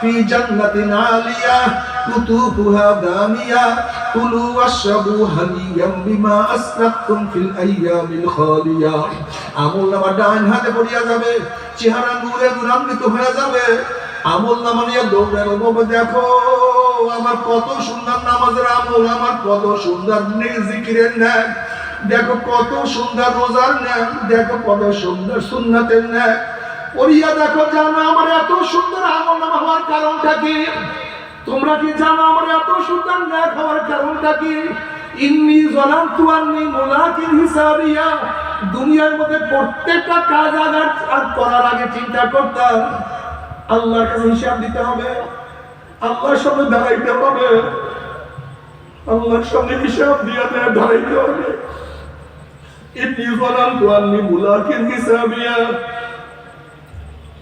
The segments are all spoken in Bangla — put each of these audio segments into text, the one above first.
في جنة عالية قطوفها دانية كلوا واشربوا هنيئا بما أسلفتم في الأيام الخالية আমল নামা ডান হাতে পড়িয়া যাবে চেহারা নূরে নূরান্বিত হয়ে যাবে আমল নামা নিয়ে দৌড়ানো বাবা দেখো আমার কত সুন্দর নামাজের আমল আমার কত সুন্দর জিকিরের ন্যায় দেখো কত সুন্দর রোজার ন্যায় দেখো কত সুন্দর সুন্নাতের ন্যায় পড়িয়া দেখো, জানো আমার এত সুন্দর আমল নামা হওয়ার কারণটা কি? তোমরা কি জানো আমার এত সুন্দর ন্যাক হওয়ার কারণটা কি? ইন্নি আন্নি হিসাবিয়া। দুনিয়ার মধ্যে প্রত্যেকটা কাজ আগার আর করার আগে চিন্তা করতাম কাছে হিসাব দিতে হবে, আল্লাহর সামনে দাঁড়াইতে হবে, আল্লাহর সামনে হিসাব দিয়ে দাঁড়াইতে হবে। ইন্নি আন্নি হিসাবিয়া।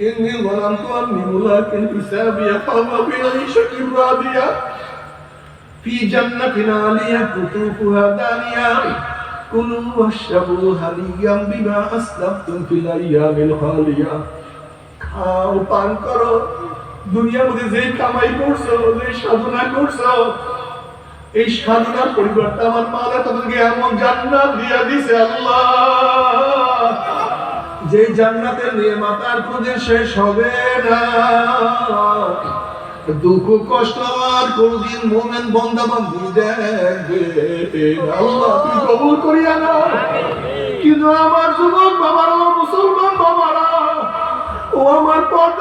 إني ظننت أني ملاك حسابي فهو في عيشة راضية في جنة عالية قطوفها دانية كلوا واشربوا هنيئا بما أسلفتم في الأيام الخالية খাও পান করো দুনিয়ার মধ্যে যে কামাই করছো যে সাধনা করছো এই সাধনার পরিবর্তে আমার মারা তোমাদেরকে এমন জান্নাত দিয়া দিছে আল্লাহ যে জান্নাতের নিয়ামতার খোঁজে শেষ হবে না। দুঃখ, কষ্ট আর কোনদিন মোমেন বন্দা বান্ধি দেখবে কবুল করিয়া না কিন্তু আমার যুবক বাবারা, মুসলমান বাবারা, ও আমার পর্দা